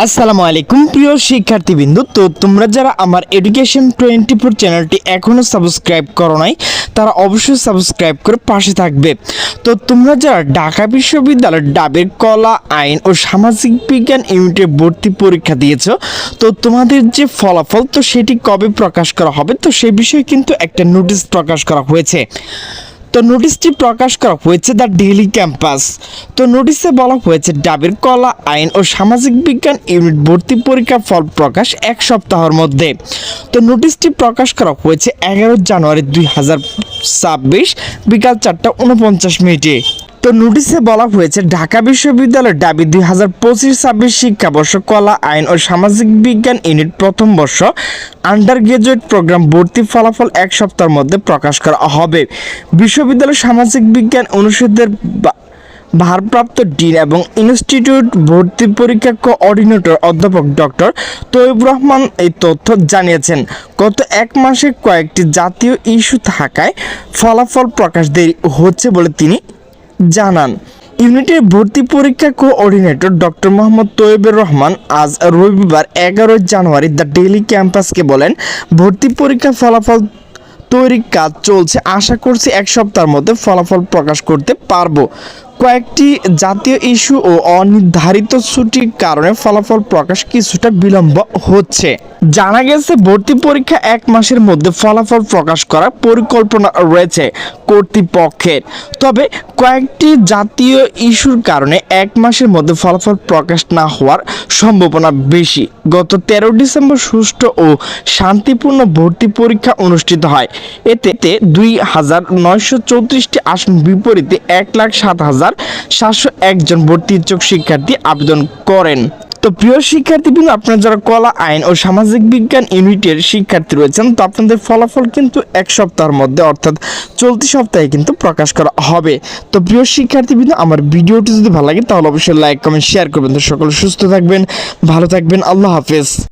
আসসালামু আলাইকুম প্রিয় শিক্ষার্থীবৃন্দ। তো তোমরা যারা আমার এডুকেশন টোয়েন্টি ফোর চ্যানেলটি এখনও সাবস্ক্রাইব করো নাই, তারা অবশ্যই সাবস্ক্রাইব করে পাশে থাকবে। তো তোমরা যারা ঢাকা বিশ্ববিদ্যালয়ের ডাবের কলা, আইন ও সামাজিক বিজ্ঞান ইউনিটে ভর্তি পরীক্ষা দিয়েছ, তো তোমাদের যে ফলাফল, তো সেটি কবে প্রকাশ করা হবে, তো সে বিষয়ে কিন্তু একটা নোটিশ প্রকাশ করা হয়েছে। তো নোটিশটি প্রকাশ করা হয়েছে দ্য ডেইলি ক্যাম্পাস তো নোটিশে বলা হয়েছে, ডাবের কলা, আইন ও সামাজিক বিজ্ঞান ইউনিট ভর্তি পরীক্ষা ফল প্রকাশ এক সপ্তাহের মধ্যে। তো নোটিশটি প্রকাশ করা হয়েছে এগারো জানুয়ারি দুই হাজার ছাব্বিশ, বিকাল চারটা উনপঞ্চাশ মিনিটে। তো নোটিশে বলা হয়েছে, ঢাকা বিশ্ববিদ্যালয়ের দাবি দুই হাজার পঁচিশ ছাব্বিশ শিক্ষাবর্ষ কলা, আইন ও সামাজিক বিজ্ঞান ইউনিট প্রথম বর্ষ আন্ডার গ্রাজুয়েট প্রোগ্রাম ভর্তি ফলাফল এক সপ্তাহের মধ্যে প্রকাশ করা হবে। বিশ্ববিদ্যালয় সামাজিক বিজ্ঞান অনুষদের ভারপ্রাপ্ত ডিন এবং ইনস্টিটিউট ভর্তি পরীক্ষা কোঅর্ডিনেটর অধ্যাপক ডক্টর তৈব রহমান এই তথ্য জানিয়েছেন। গত এক মাসে কয়েকটি জাতীয় ইস্যু থাকায় ফলাফল প্রকাশ দেরি হচ্ছে বলে তিনি জানান। ইউনিটের ভর্তি পরীক্ষা কোঅর্ডিনেটর ডক্টর মোহাম্মদ তৈবুর রহমান আজ রবিবার এগারোই জানুয়ারি দ্য ডেইলি ক্যাম্পাসকে বলেন, ভর্তি পরীক্ষা ফলাফল তৈরির কাজ চলছে। আশা করছি এক সপ্তাহের মধ্যে ফলাফল প্রকাশ করতে পারব। কয়েকটি জাতীয় ইস্যু ও অনির্ধারিত ছুটির কারণে ফলাফল প্রকাশ কিছুটা বিলম্ব হচ্ছে। জানা গেছে, ভর্তি পরীক্ষা এক মাসের মধ্যে ফলাফল প্রকাশ করার পরিকল্পনা রয়েছে কর্তৃপক্ষের। তবে কয়েকটি জাতীয় ইস্যুর কারণে এক মাসের মধ্যে ফলাফল প্রকাশ না হওয়ার সম্ভাবনা বেশি। গত তেরো ডিসেম্বর সুষ্ঠু ও শান্তিপূর্ণ ভর্তি পরীক্ষা অনুষ্ঠিত হয়। এতে দুই হাজার নয়শো চৌত্রিশটি আসন বিপরীতে এক লাখ সাত হাজার হাজার সাতশো একজন ভর্তি ইচ্ছুক শিক্ষার্থী আবেদন করেন। তো প্রিয় শিক্ষার্থীবৃন্দ, আপনারা যারা কলা, আইন ও সামাজিক বিজ্ঞান ইউনিটের শিক্ষার্থী রয়েছেন, তো আপনাদের ফলাফল কিন্তু এক সপ্তাহের মধ্যে, অর্থাৎ চলতি সপ্তাহে কিন্তু প্রকাশ করা হবে। তো প্রিয় শিক্ষার্থীবৃন্দ, আমার ভিডিওটি যদি ভালো লাগে, তাহলে অবশ্যই লাইক, কমেন্ট, শেয়ার করবেন। তো সকলে সুস্থ থাকবেন, ভালো থাকবেন, আল্লাহ হাফেজ।